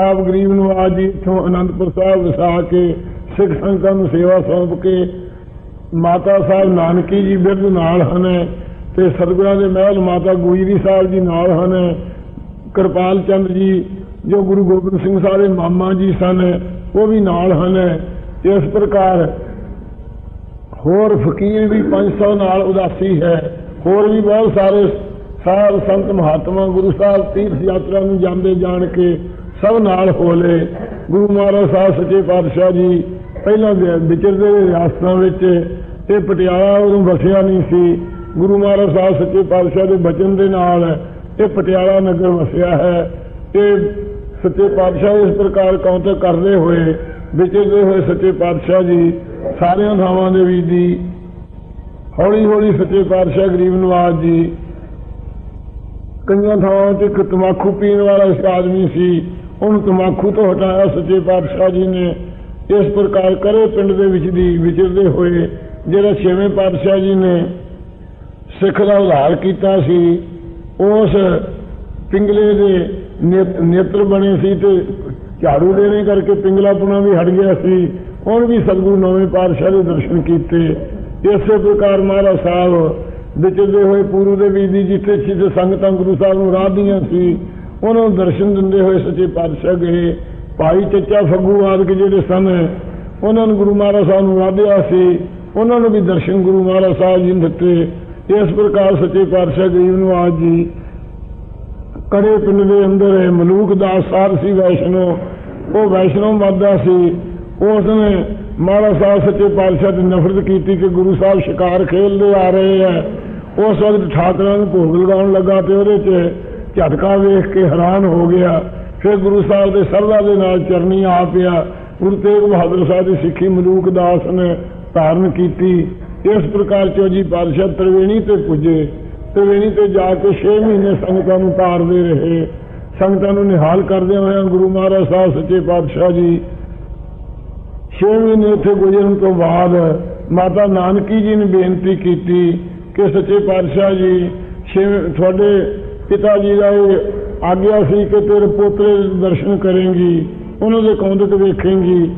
ਆਪ ਗਰੀਬ ਨਵਾਜ ਜੀ ਇੱਥੋਂ ਅਨੰਦਪੁਰ ਸਾਹਿਬ ਵਸਾ ਕੇ ਸਿੱਖ ਸੰਗਤਾਂ ਨੂੰ ਸੇਵਾ ਸੌਂਪ ਕੇ ਮਾਤਾ ਸਾਹਿਬ ਨਾਨਕੀ ਜੀ ਬਿਰਧ ਨਾਲ ਹਨ ਤੇ ਸਤਿਗੁਰਾਂ ਦੇ ਮਹਿਲ ਮਾਤਾ ਗੁਜਰੀ ਸਾਹਿਬ ਜੀ ਨਾਲ ਹਨ। ਕਿਰਪਾਲ ਚੰਦ ਜੀ, ਜੋ ਗੁਰੂ ਗੋਬਿੰਦ ਸਿੰਘ ਸਾਹਿਬ ਦੇ ਮਾਮਾ ਜੀ ਸਨ, ਉਹ ਵੀ ਨਾਲ ਹਨ। ਇਸ ਪ੍ਰਕਾਰ ਹੋਰ ਫਕੀਰ ਵੀ 500 ਨਾਲ ਉਦਾਸੀ ਹੈ। ਹੋਰ ਵੀ ਬਹੁਤ ਸਾਰੇ ਸਾਧ ਸੰਤ ਮਹਾਤਮਾ ਗੁਰੂ ਸਾਹਿਬ ਤੀਰਥ ਯਾਤਰਾ ਨੂੰ ਜਾਂਦੇ ਜਾਣ ਕੇ ਸਭ ਨਾਲ ਹੋਲੇ। ਗੁਰੂ ਮਹਾਰਾਜ ਸਾਹਿਬ ਸੱਚੇ ਪਾਤਸ਼ਾਹ ਜੀ, ਪਹਿਲਾਂ ਵਿਚਰਦੇ ਰਿਆਸਤਾਂ ਵਿੱਚ ਇਹ ਪਟਿਆਲਾ ਉਦੋਂ ਵਸਿਆ ਨਹੀਂ ਸੀ। ਗੁਰੂ ਮਹਾਰਾਜ ਸਾਹਿਬ ਸੱਚੇ ਪਾਤਸ਼ਾਹ ਦੇ ਬਚਨ ਦੇ ਨਾਲ ਇਹ ਪਟਿਆਲਾ ਨਗਰ ਵਸਿਆ ਹੈ ਤੇ ਸੱਚੇ ਪਾਤਸ਼ਾਹ ਇਸ ਪ੍ਰਕਾਰ ਕੌਂਤਕ ਕਰਦੇ ਹੋਏ, ਵਿਚਰਦੇ ਹੋਏ ਸੱਚੇ ਪਾਤਸ਼ਾਹ ਜੀ, ਸਾਰਿਆਂ ਥਾਵਾਂ ਦੇ ਵੀ ਦੀ ਹੌਲੀ ਹੌਲੀ ਸੱਚੇ ਪਾਤਸ਼ਾਹ ਗਰੀਬ ਨਵਾਜ ਜੀ, ਕਈਆਂ ਥਾਵਾਂ ਤੇ ਇੱਕ ਤਮਾਕੂ ਪੀਣ ਵਾਲਾ ਇੱਕ ਆਦਮੀ ਸੀ। ਉਹਨੂੰ ਤਮਾਕੂ ਤੋਂ ਹਟਾਇਆ, ਸੱਚੇ ਪਾਤਸ਼ਾਹ ਜੀ ਨੇ। ਇਸ ਪ੍ਰਕਾਰ ਕਰੇ ਪਿੰਡ ਦੇ ਵਿੱਚ ਦੀ ਵਿਚਰਦੇ ਹੋਏ, ਜਿਹੜਾ ਛੇਵੇਂ ਪਾਤਸ਼ਾਹ ਜੀ ਨੇ ਸਿੱਖ ਦਾ ਉਧਾਰ ਕੀਤਾ ਸੀ, ਉਸ ਪਿੰਗਲੇ ਦੇ ਨੇਤਰ ਬਣੇ ਸੀ ਤੇ ਝਾੜੂ ਦੇਣੇ ਕਰਕੇ ਪਿੰਗਲਾਪੁਣਾ ਵੀ ਹਟ ਗਿਆ ਸੀ। ਹੁਣ ਵੀ ਸਤਿਗੁਰੂ ਨਵੇਂ ਪਾਤਸ਼ਾਹ ਦੇ ਦਰਸ਼ਨ ਕੀਤੇ। ਇਸੇ ਪ੍ਰਕਾਰ ਮਹਾਰਾਜ ਸਾਹਿਬ ਵਿਚਰਦੇ ਹੋਏ ਪੂਰੂ ਦੇ ਵੀ ਦੀ ਜਿੱਥੇ ਸਿੱਧ ਸੰਗਤਾਂ ਗੁਰੂ ਸਾਹਿਬ ਨੂੰ ਰਾਹਦੀਆਂ ਸੀ ਉਹਨਾਂ ਨੂੰ ਦਰਸ਼ਨ ਦਿੰਦੇ ਹੋਏ ਸੱਚੇ ਪਾਤਸ਼ਾਹ ਗਏ ਭਾਈ ਚੱਚਾ ਫੱਗੂ ਆਦਿਕ ਜਿਹੜੇ ਸਨ, ਉਹਨਾਂ ਨੂੰ ਗੁਰੂ ਮਹਾਰਾਜ ਸਾਹਿਬ ਨੂੰ ਰਾਧਿਆ ਸੀ, ਉਹਨਾਂ ਨੂੰ ਵੀ ਦਰਸ਼ਨ ਗੁਰੂ ਮਹਾਰਾਜ ਸਾਹਿਬ ਜੀ ਨੇ ਦਿੱਤੇ। ਇਸ ਪ੍ਰਕਾਰ ਸੱਚੇ ਪਾਤਸ਼ਾਹ ਗਰੀਬ ਨਵਾਜ ਜੀ, ਕੜੇ ਪਿੰਡ ਦੇ ਅੰਦਰ ਇਹ ਮਲੂਕ ਦਾਸ ਸਾਰ ਸੀ ਵੈਸ਼ਨੋ, ਉਹ ਵੈਸ਼ਨੋ ਮਾਦਾ ਸੀ। ਉਸ ਨੇ ਮਹਾਰਾਜ ਸਾਹਿਬ ਸੱਚੇ ਪਾਤਸ਼ਾਹ ਦੀ ਨਫ਼ਰਤ ਕੀਤੀ ਕਿ ਗੁਰੂ ਸਾਹਿਬ ਸ਼ਿਕਾਰ ਖੇਲਦੇ ਆ ਰਹੇ ਆ। ਉਸ ਵਕਤ ਠਾਕਰਾਂ ਨੂੰ ਭੋਗ ਲਗਾਉਣ ਲੱਗਾ ਤੇ ਉਹਦੇ 'ਚ ਝਟਕਾ ਵੇਖ ਕੇ ਹੈਰਾਨ ਹੋ ਗਿਆ। ਫਿਰ ਗੁਰੂ ਸਾਹਿਬ ਦੇ ਸਰਦਾ ਦੇ ਨਾਲ ਚਰਨੀ ਆ ਪਿਆ। ਗੁਰੂ ਤੇਗ ਬਹਾਦਰ ਸਾਹਿਬ ਦੀ ਸਿੱਖੀ ਮਲੂਕ ਦਾਸ ਨੇ ਧਾਰਨ ਕੀਤੀ। ਇਸ ਪ੍ਰਕਾਰ ਚੋਜੀ ਪਾਤਸ਼ਾਹ ਤ੍ਰਿਵੇਣੀ ਤੇ ਪੁੱਜੇ। ਤ੍ਰਿਵੇਣੀ ਤੇ ਜਾ ਕੇ 6 ਮਹੀਨੇ ਸੰਗਤਾਂ ਨੂੰ ਤਾਰਦੇ ਰਹੇ। ਸੰਗਤਾਂ ਨੂੰ ਨਿਹਾਲ ਕਰਦੇ ਹੋਏ ਗੁਰੂ ਮਹਾਰਾਜ ਸਾਹਿਬ ਸੱਚੇ ਪਾਤਸ਼ਾਹ ਜੀ 6 ਮਹੀਨੇ ਉੱਥੇ ਗੁਜ਼ਰਨ ਤੋਂ ਬਾਅਦ ਮਾਤਾ ਨਾਨਕੀ ਜੀ ਨੇ ਬੇਨਤੀ ਕੀਤੀ ਕਿ ਸੱਚੇ ਪਾਤਸ਼ਾਹ ਜੀ ਛੇਵੇਂ ਤੁਹਾਡੇ ਪਿਤਾ ਜੀ ਦਾ ਇਹ ਆਗਿਆ ਸੀ ਕਿ ਤੇਰੇ ਪੋਤਰੇ ਦਰਸ਼ਨ ਕਰੇਂਗੀ, ਉਹਨਾਂ ਦੇ ਕੌਂਦਕ ਵੇਖੇਂਗੀ।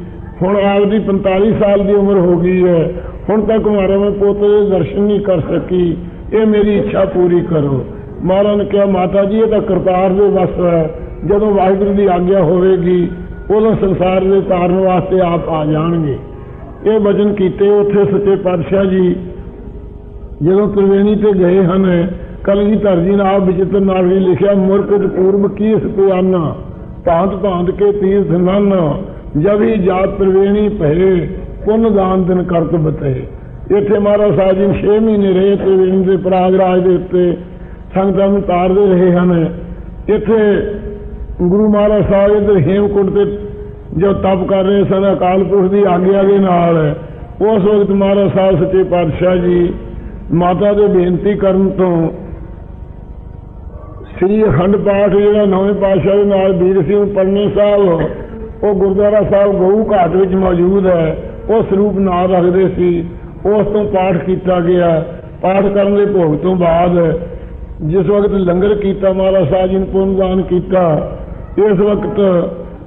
ਹੁਣ ਆਪਦੀ 45 ਸਾਲ ਦੀ ਉਮਰ ਹੋ ਗਈ ਹੈ। ਹੁਣ ਤੱਕ ਮਾਰੇ ਮੈਂ ਪੋਤੇ ਦੇ ਦਰਸ਼ਨ ਨਹੀਂ ਕਰ ਸਕੀ। ਇਹ ਮੇਰੀ ਇੱਛਾ ਪੂਰੀ ਕਰੋ। ਮਹਾਰਾਜ ਨੇ ਕਿਹਾ, ਮਾਤਾ ਜੀ, ਇਹ ਤਾਂ ਕਰਤਾਰ ਦੇ ਵਸ ਹੈ। ਜਦੋਂ ਵਾਹਿਗੁਰੂ ਦੀ ਆਗਿਆ ਹੋਵੇਗੀ ਉਦੋਂ ਸੰਸਾਰ ਦੇ ਤਾਰਨ ਵਾਸਤੇ ਆਪ ਆ ਜਾਣਗੇ। ਇਹ ਵਚਨ ਕੀਤੇ ਉੱਥੇ ਸੱਚੇ ਪਾਤਸ਼ਾਹ ਜੀ, ਜਦੋਂ ਤ੍ਰਿਵੇਣੀ ਤੇ ਗਏ ਹਨ ਕਲਗੀਧਰ ਜੀ ਨੇ ਆਪ ਵਿਚਿਤਰ ਨਾਲ ਵੀ ਲਿਖਿਆ ਮੁਰਕਤ ਪੂਰਬ ਕੀਸ ਪਿਆਨਾ ਭਾਂਤ ਭਾਂਤ ਕੇ ਤੀਰਥ ਨਨ ਜਬ ਹੀ ਜਾਤ ਤ੍ਰਿਵੇਣੀ ਭਏ, ਪੁੰਨ ਦਾਨ ਦਿਨ ਕਰਤ ਬਤੇ। ਇੱਥੇ ਮਹਾਰਾਜ ਸਾਹਿਬ ਜੀ 6 ਮਹੀਨੇ ਰਹੇ ਤ੍ਰਿਵੇਣੀ ਦੇ ਪ੍ਰਾਗਰਾਜ ਦੇ ਉੱਤੇ ਸੰਗਤਾਂ ਨੂੰ ਤਾਰਦੇ ਰਹੇ ਹਨ। ਇੱਥੇ ਗੁਰੂ ਮਹਾਰਾਜ ਸਾਹਿਬ ਇੱਧਰ ਹੇਮਕੁੰਟ ਤੇ ਜੋ ਤਪ ਕਰ ਰਹੇ ਸਨ, ਅਕਾਲ ਪੁਰਖ ਦੀ ਆਗਿਆ ਦੇ ਨਾਲ, ਉਸ ਵਕਤ ਮਹਾਰਾਜ ਸਾਹਿਬ ਸੱਚੇ ਪਾਤਸ਼ਾਹ ਜੀ ਮਾਤਾ ਦੇ ਬੇਨਤੀ ਕਰਨ ਤੋਂ ਸ੍ਰੀ ਅਖੰਡ ਪਾਠ ਜਿਹੜਾ ਨਵੇਂ ਪਾਤਸ਼ਾਹ ਦੇ ਨਾਲ ਵੀਰ ਸਿੰਘ ਪੜਨੇ ਸਾਹਿਬ, ਉਹ ਗੁਰਦੁਆਰਾ ਸਾਹਿਬ ਗਊ ਘਾਟ ਵਿੱਚ ਮੌਜੂਦ ਹੈ, ਉਹ ਸਰੂਪ ਨਾਂ ਰੱਖਦੇ ਸੀ, ਉਸ ਤੋਂ ਪਾਠ ਕੀਤਾ ਗਿਆ। ਪਾਠ ਕਰਨ ਦੇ ਭੋਗ ਤੋਂ ਬਾਅਦ ਜਿਸ ਵਕਤ ਲੰਗਰ ਕੀਤਾ, ਮਹਾਰਾਜ ਸਾਹਿਬ ਜੀ ਨੇ ਪੁੰਨਦਾਨ ਕੀਤਾ, ਇਸ ਵਕਤ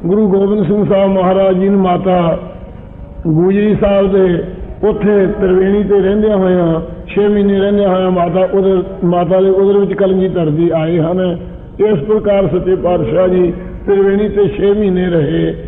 ਗੁਰੂ ਗੋਬਿੰਦ ਸਿੰਘ ਸਾਹਿਬ ਮਹਾਰਾਜ ਜੀ ਨੇ ਮਾਤਾ ਗੂਜਰੀ ਸਾਹਿਬ ਦੇ ਉੱਥੇ ਤ੍ਰਿਵੇਣੀ ਤੇ ਰਹਿੰਦਿਆਂ ਹੋਇਆਂ 6 ਮਹੀਨੇ ਰਹਿੰਦਿਆਂ ਹੋਇਆਂ ਮਾਤਾ ਉਹਦੇ ਮਾਤਾ ਦੇ ਉਦਰ ਵਿੱਚ ਕਲਗੀ ਧਰਦੀ ਆਏ ਹਨ। ਇਸ ਪ੍ਰਕਾਰ ਸੱਚੇ ਪਾਤਸ਼ਾਹ ਜੀ, ਤ੍ਰਿਵੇਣੀ ਤੇ 6 ਮਹੀਨੇ ਰਹੇ।